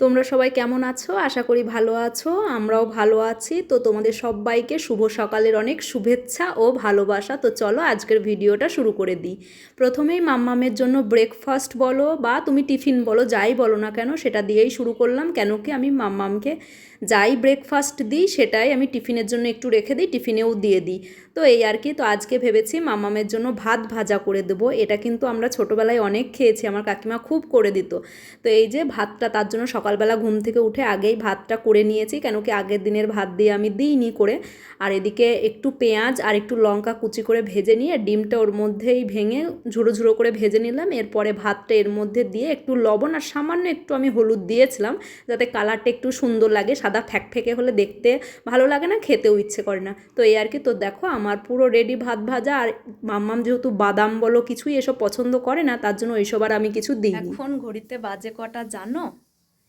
তোমরা সবাই কেমন আছো? আশা করি ভালো আছো, আমরাও ভালো আছি। তো তোমাদের সবাইকে শুভ সকালের অনেক শুভেচ্ছা ও ভালোবাসা। তো চলো আজকের ভিডিওটা শুরু করে দিই। প্রথমেই মাম্মামের জন্য ব্রেকফাস্ট বলো বা তুমি টিফিন বলো, যাই বলো না কেন, সেটা দিয়েই শুরু করলাম। কেন কি আমি মাম্মামকে যাই ব্রেকফাস্ট দিই, সেটাই আমি টিফিনের জন্য একটু রেখে দিই, টিফিনেও দিয়ে দিই। তো এই আর কি, তো আজকে ভেবেছি মামামের জন্য ভাত ভাজা করে দেবো। এটা কিন্তু আমরা ছোটোবেলায় অনেক খেয়েছি, আমার কাকিমা খুব করে দিত। তো এই যে ভাতটা তার জন্য সকালবেলা ঘুম থেকে উঠে আগেই ভাতটা করে নিয়েছি, কেন কি আগের দিনের ভাত দিয়ে আমি দিইনি করে। আর এদিকে একটু পেঁয়াজ আর একটু লঙ্কা কুচি করে ভেজে নিয়ে ডিমটা ওর মধ্যেই ভেঙে ঝুড়ো ঝুড়ো করে ভেজে নিলাম। এরপরে ভাতটা এর মধ্যে দিয়ে একটু লবণ আর সামান্য একটু আমি হলুদ দিয়েছিলাম, যাতে কালারটা একটু সুন্দর লাগে, সাদা ফ্যাকফেকে হলে দেখতে ভালো লাগে না, খেতেও ইচ্ছে করে না। তো এই আর কি, তো দেখো আমার পুরো রেডি ভাত ভাজা আর মাম্মাম যেহেতু বাদাম বলো কিছুই এসব পছন্দ করে না, তার জন্য এইসব আর আমি কিছু দিই এখন ঘড়িতে বাজে কটা জানো?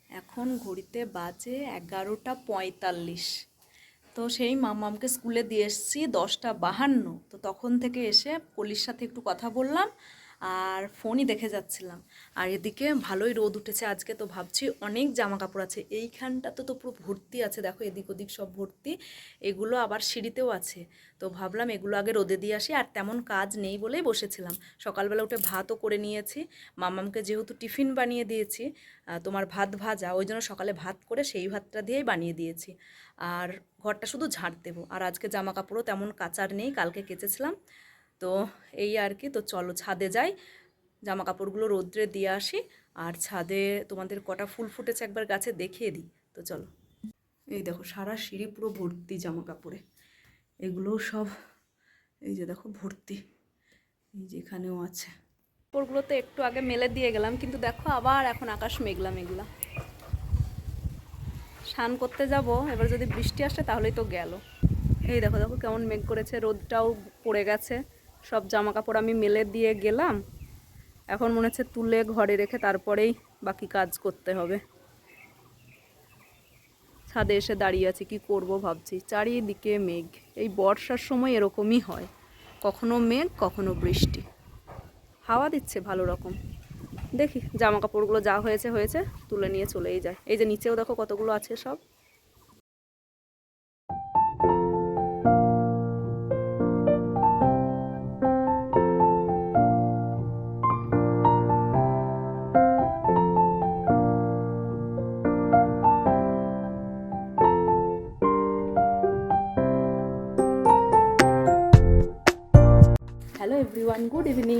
এখন ঘড়িতে বাজে এগারোটা পঁয়তাল্লিশ। তো সেই মামামকে স্কুলে দিয়ে এসেছি দশটা বাহান্ন। তো তখন থেকে এসে পলির সাথে একটু কথা বললাম। আর ফোনই দেখে যাচ্ছিলাম। আর এদিকে ভালোই রোদ উঠেছে আজকে তো ভাবছি অনেক জামা কাপড় আছে। এইখানটা তো তো পুরো ভর্তি আছে। দেখো এদিক ওদিক সব ভর্তি। এগুলো আবার সিঁড়িতেও আছে। তো ভাবলাম এগুলো আগে রোদে দিয়ে আসি। আর তেমন কাজ নেই বলেই বসেছিলাম। সকালবেলা উঠে ভাতও করে নিয়েছি। মামামকে যেহেতু টিফিন বানিয়ে দিয়েছি তোমার ভাত ভাজা, ওই জন্য সকালে ভাত করে সেই ভাতটা দিয়েই বানিয়ে দিয়েছি। আর ঘরটা শুধু ঝাড় দেবো। আর আজকে জামা কাপড়ও তেমন কাচার নেই, কালকে কেচেছিলাম। তো এই আর কি। তো চলো ছাদে যাই। জামা কাপড়গুলো রোদ্রে দিয়ে আসি। আর ছাদে তোমাদের কটা ফুল ফুটেছে একবার গাছে দেখিয়ে দিই। তো চলো। এই দেখো, সারা সিঁড়ি পুরো ভর্তি জামা কাপড়ে এগুলো সব এই যে দেখো, ভর্তি। এই যে এখানেও আছে। কাপড়গুলো তো একটু আগে মেলে দিয়ে গেলাম, কিন্তু দেখো আবার এখন আকাশ মেঘলা মেঘলা। স্নান করতে যাব, এবার যদি বৃষ্টি আসে তাহলেই তো গেল। এই দেখো দেখো কেমন মেঘ করেছে, রোদটাও পড়ে গেছে। সব জামা কাপড় আমি মেলে দিয়ে গেলাম। এখন মনে হচ্ছে তুলে ঘরে রেখে তারপরেই বাকি কাজ করতে হবে। ছাদে এসে দাঁড়িয়ে আছি, কি করব ভাবছি। চারিদিকে মেঘ। এই বর্ষার সময় এরকমই হয়। কখনো মেঘ, কখনো বৃষ্টি। হাওয়া দিচ্ছে ভালো রকম। দেখি জামা কাপড়গুলো যা হয়েছে হয়েছে, তুলে নিয়ে চলেই যায় এই যে নিচেও দেখো কতগুলো আছে সব। এভরিওয়ান গুড ইভিনিং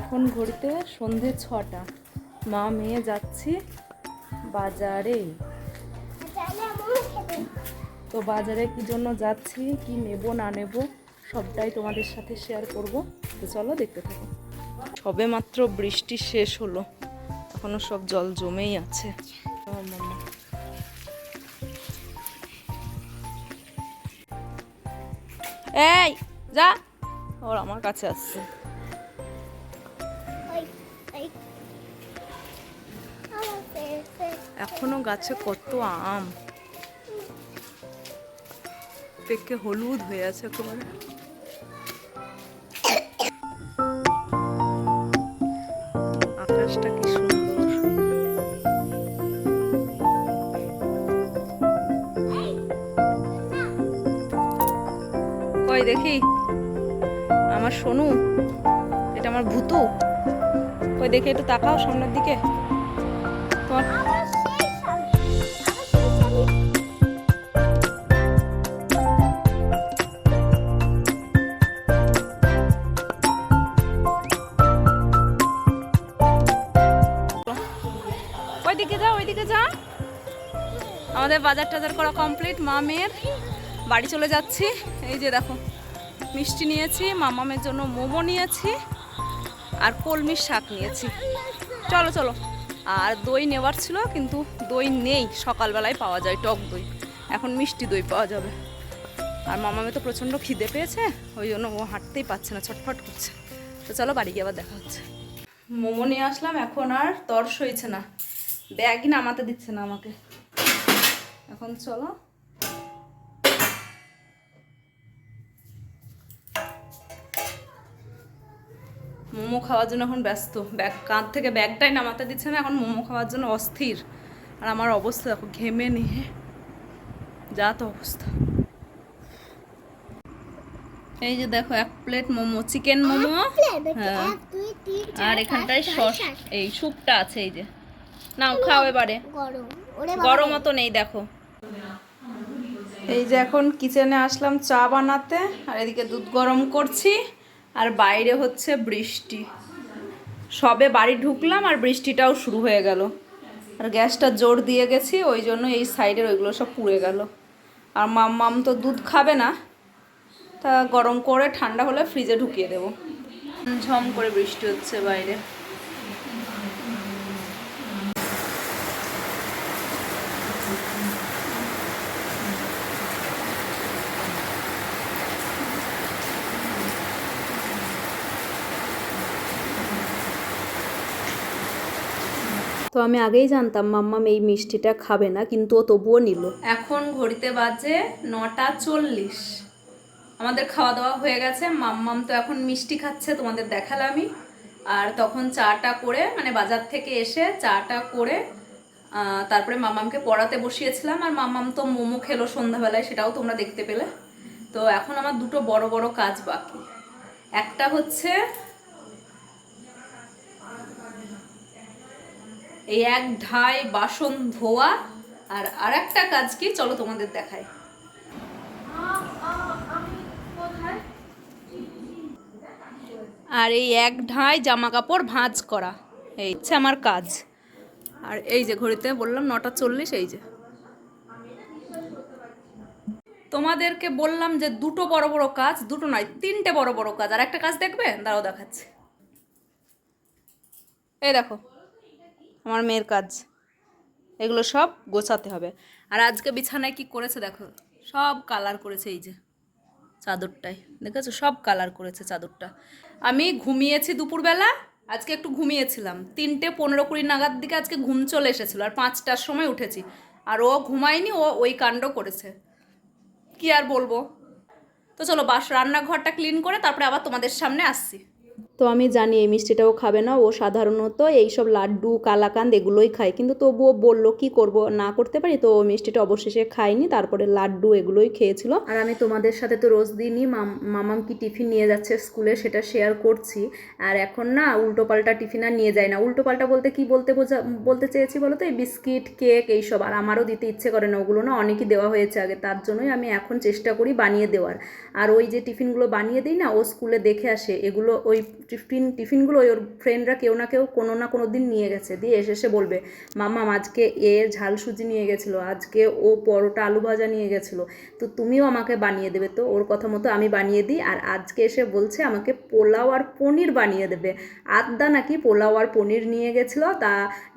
এখন ঘড়িতে সন্ধে ছটা। মা মেয়ে যাচ্ছি বাজারে। তো বাজারে কি জন্য যাচ্ছি, কি নেব, না নেব, সবটাই তোমাদের সাথে শেয়ার করব। তো চলো দেখতে থাকো। সবে মাত্র বৃষ্টি শেষ হলো। এখনও সব জল জমেই আছে। এই, যা। ওর আমার কাছে আসছে। এখনও গাছে কত আম। পেকে হলুদ হয়ে আছে একেবারে। আকাশটা কি সুন্দর। কই দেখি। আমার সোনু? এটা আমার ভূতু। কই, দেখি একটু তাকাও সামনের দিকে। তোমার যা, ওইদিকে যা। আমাদের বাজার টাজার করা কমপ্লিট মা, মেয়ের। বাড়ি চলে যাচ্ছি। এই যে দেখো। মিষ্টি নিয়েছি, মামামের জন্য মোমো নিয়েছি আর কলমির শাক নিয়েছি। চলো চলো। আর দই নেওয়ার ছিল, কিন্তু দই নেই। সকালবেলায় পাওয়া যায় টক দই। এখন মিষ্টি দই পাওয়া যাবে। আর মামামে তো প্রচণ্ড খিদে পেয়েছে, ওই জন্য ও হাঁটতেই পারছে না, ছটফট করছে। তো চলো বাড়ি গিয়ে আবার দেখা হচ্ছে। মোমো নিয়ে আসলাম, এখন আর তর্স হয়েছে না। ব্যাগই নামাতে দিচ্ছে না আমাকে। এখন চলো। মোমো খাওয়ার জন্য এখন ব্যস্ত। ব্যাগ কাঁধ থেকে ব্যাগটাই নামাতে দিচ্ছে না এখন মোমো খাওয়ার জন্য অস্থির। আর আমার অবস্থা দেখো ঘেমে নিয়ে। যা তো অবস্থা। এই যে দেখো এক প্লেট মোমো চিকেন মোমো। হ্যাঁ। আর এখানটায় সস এই স্যুপটা আছে এই যে। নাও খাও এবারে। গরম ওরে গরম তো নেই দেখো। এই যে এখন কিচেনে আসলাম চা বানাতে আর এদিকে দুধ গরম করছি। আর বাইরে হচ্ছে বৃষ্টি। সবে বাড়ি ঢুকলাম আর বৃষ্টিটাও শুরু হয়ে গেল। আর গ্যাসটা জোর দিয়ে গেছি, ওই জন্য এই সাইডের ওইগুলো সব পুড়ে গেল। আর মাম মাম তো দুধ খাবে না, তা গরম করে ঠান্ডা হলে ফ্রিজে ঢুকিয়ে দেবো। ঝম করে বৃষ্টি হচ্ছে বাইরে। তো আমি আগেই জানতাম, মাম্মাম, এই মিষ্টিটা খাবে না, কিন্তু ও তবুও নিল। এখন ঘড়িতে বাজে নটা চল্লিশ। আমাদের খাওয়া দাওয়া হয়ে গেছে। মাম্মাম তো এখন মিষ্টি খাচ্ছে, তোমাদের দেখালামই। আর তখন চাটা করে মানে বাজার থেকে এসে চাটা করে তারপরে মামামকে পড়াতে বসিয়েছিলাম। আর মামাম তো মোমো খেলো সন্ধ্যাবেলায়, সেটাও তোমরা দেখতে পেলে। তো এখন আমার দুটো বড় বড় কাজ বাকি। একটা হচ্ছে এই এক ঢাই বাসন ধোয়া আর আর একটা কাজ কি চলো তোমাদের দেখাই। আর এই এক ঢাই জামা কাপড় ভাঁজ করা, এই হচ্ছে আমার কাজ। আর এই যে ঘড়িতে বললাম নটা চল্লিশ, এই যে। তোমাদেরকে বললাম যে দুটো বড় বড় কাজ, দুটো নয়, তিনটে বড় বড় কাজ। আর একটা কাজ দেখবে? দাঁড়াও দেখাচ্ছে। এই দেখো আমার মেয়ের কাজ। এগুলো সব গোছাতে হবে। আর আজকে বিছানায় কি করেছে দেখো? সব কালার করেছে এই যে চাদরটাই দেখেছ? সব কালার করেছে চাদরটা। আমি ঘুমিয়েছি দুপুরবেলা, আজকে একটু ঘুমিয়েছিলাম। তিনটে পনেরো কুড়ি নাগাদ দিকে আজকে ঘুম চলে এসেছিল, আর পাঁচটার সময় উঠেছি। আর ও ঘুমায়নি, ও ওই কাণ্ড করেছে। কি আর বলব? তো চলো বাস, রান্নাঘরটা ক্লিন করে তারপরে আবার তোমাদের সামনে আসছি। তো আমি জানি এই মিষ্টিটাও খাবে না। ও সাধারণত এইসব লাড্ডু, কালাকান্দ এগুলোই খায়। কিন্তু তবুও বলল, কি করব? না করতে পারি? তো মিষ্টিটা অবশেষে খায়নি। তারপরে লাড্ডু এগুলোই খেয়েছিল। আর আমি তোমাদের সাথে তো রোজ দিনই মামাম কি টিফিন নিয়ে যাচ্ছে স্কুলে সেটা শেয়ার করছি। আর এখন না উল্টো পাল্টা টিফিন আর নিয়ে যায় না। উল্টো পাল্টা বলতে কি বলতে বোঝা, বলতে চেয়েছি বলো তো? এই বিস্কিট, কেক এইসব। আর আমারও দিতে ইচ্ছে করে না। ওগুলো না অনেকই দেওয়া হয়েছে আগে। তার জন্যই আমি এখন চেষ্টা করি বানিয়ে দেওয়ার। আর ওই যে টিফিনগুলো বানিয়ে দিই না, ও স্কুলে দেখে আসে। এগুলো ওই টিফিন টিফিনগুলো ওই ওর ফ্রেন্ডরা কেউ না কেউ কোনো না কোনো দিন নিয়ে গেছে। দিয়ে এসে এসে বলবে মাম্মা আজকে এ ঝাল সুজি নিয়ে গেছিল আজকে ও পরোটা আলু ভাজা নিয়ে গেছিল তো তুমিও আমাকে বানিয়ে দেবে। তো ওর কথা মতো আমি বানিয়ে দিই আর আজকে এসে বলছে আমাকে পোলাও আর পনির বানিয়ে দেবে। আদা নাকি পোলাও আর পনির নিয়ে গেছিল তা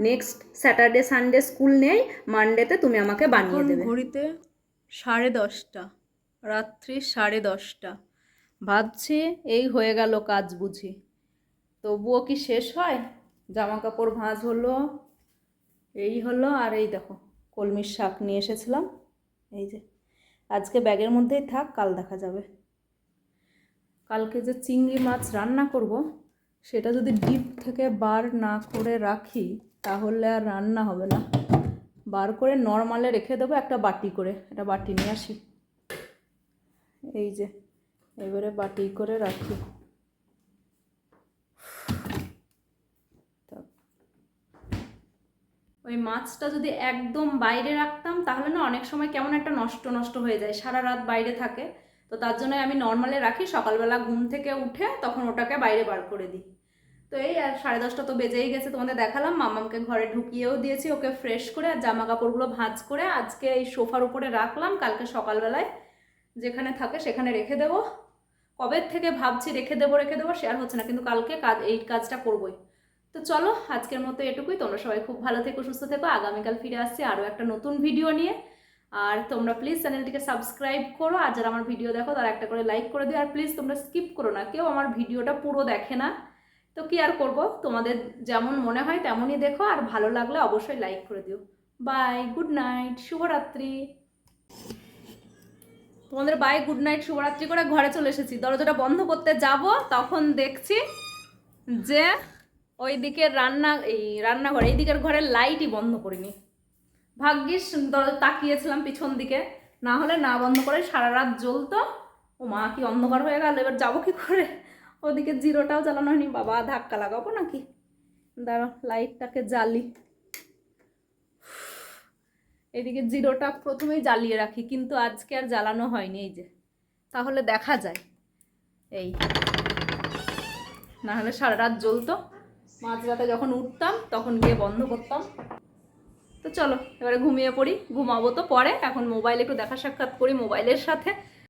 নেক্সট স্যাটারডে সানডে স্কুল নেই মানডেতে তুমি আমাকে বানিয়ে দেবে। ঘড়িতে সাড়ে দশটা রাত্রি সাড়ে দশটা। ভাবছি এই হয়ে গেল কাজ বুঝি। তবুও কি শেষ হয়? জামা কাপড় ভাঁজ হলো, এই হলো আর এই দেখো, কলমির শাক নিয়ে এসেছিলাম। এই যে, আজকে ব্যাগের মধ্যেই থাক, কাল দেখা যাবে। কালকে যে চিংড়ি মাছ রান্না করব, সেটা যদি ডিপ থেকে বার না করে রাখি, তাহলে আর রান্না হবে না। বার করে নর্মালে রেখে দেবো একটা বাটি করে, একটা বাটি নিয়ে আসি। এই যে এবারে বাটি করে রাখি। ওই মাছটা যদি একদম বাইরে রাখতাম, তাহলে না অনেক সময় কেমন একটা নষ্ট নষ্ট হয়ে যায়, সারা রাত বাইরে থাকে। তো তার জন্য আমি নর্মালে রাখি, সকালবেলা ঘুম থেকে উঠে তখন ওটাকে বাইরে বার করে দিই। তো এই আর সাড়ে দশটা তো বেজেই গেছে, তোমাদের দেখালাম। মামামকে ঘরে ঢুকিয়েও দিয়েছি, ওকে ফ্রেশ করে আর জামা কাপড়গুলো ভাঁজ করে আজকে এই সোফার উপরে রাখলাম। কালকে সকালবেলায় যেখানে থাকে সেখানে রেখে দেবো। কবে থেকে ভাবছি রেখে দেবো রেখে দেবো শেয়ার হচ্ছে না, কিন্তু কালকে কাজ, এই কাজটা করবোই। তো চলো, আজকের মতো এটুকুই। তোমরা সবাই খুব ভালো থেকো, সুস্থ থেকো। আগামীকাল ফিরে আসছি আরও একটা নতুন ভিডিও নিয়ে। আর তোমরা প্লিজ চ্যানেলটিকে সাবস্ক্রাইব করো। আর যারা আমার ভিডিও দেখো, তারা একটা করে লাইক করে দিও। আর প্লিজ তোমরা স্কিপ করো না। কেউ আমার ভিডিওটা পুরো দেখে না। তো কি আর করব? তোমাদের যেমন মনে হয়, তেমনই দেখো। আর ভালো লাগলে অবশ্যই লাইক করে দিও। বাই গুড নাইট শুভরাত্রি। তোমাদের বাই গুড নাইট শুভরাত্রি করে ঘরে চলে এসেছি। দরজাটা বন্ধ করতে যাব, তখন দেখছি যে ওই দিকের রান্না, এই রান্নাঘর এই দিকের ঘরের লাইটই বন্ধ করিনি। ভাগ্যিস দরজা তাকিয়েছিলাম পিছন দিকে, না হলে না বন্ধ করে সারা রাত জ্বলতো। ও মা, কি অন্ধকার হয়ে গেল, এবার যাব কি করে? ওদিকে জিরোটাও জ্বালানো হয়নি, বাবা, ধাক্কা লাগাবো নাকি? দাঁড়ো লাইটটাকে জ্বালি। এদিকে জিরোটা প্রথমেই জ্বালিয়ে রাখি, কিন্তু আজকে আর জ্বালানো হয়নি, এই যে। তাহলে দেখা যায়। এই। নাহলে সারা রাত জ্বলতো। মাঝরাতে যখন উঠতাম, তখন গিয়ে বন্ধ করতাম। তো চলো, এবারে ঘুমিয়ে পড়ি, ঘুমাবো তো পরে। এখন মোবাইল একটু দেখা সাক্ষাৎ করি মোবাইলের সাথে।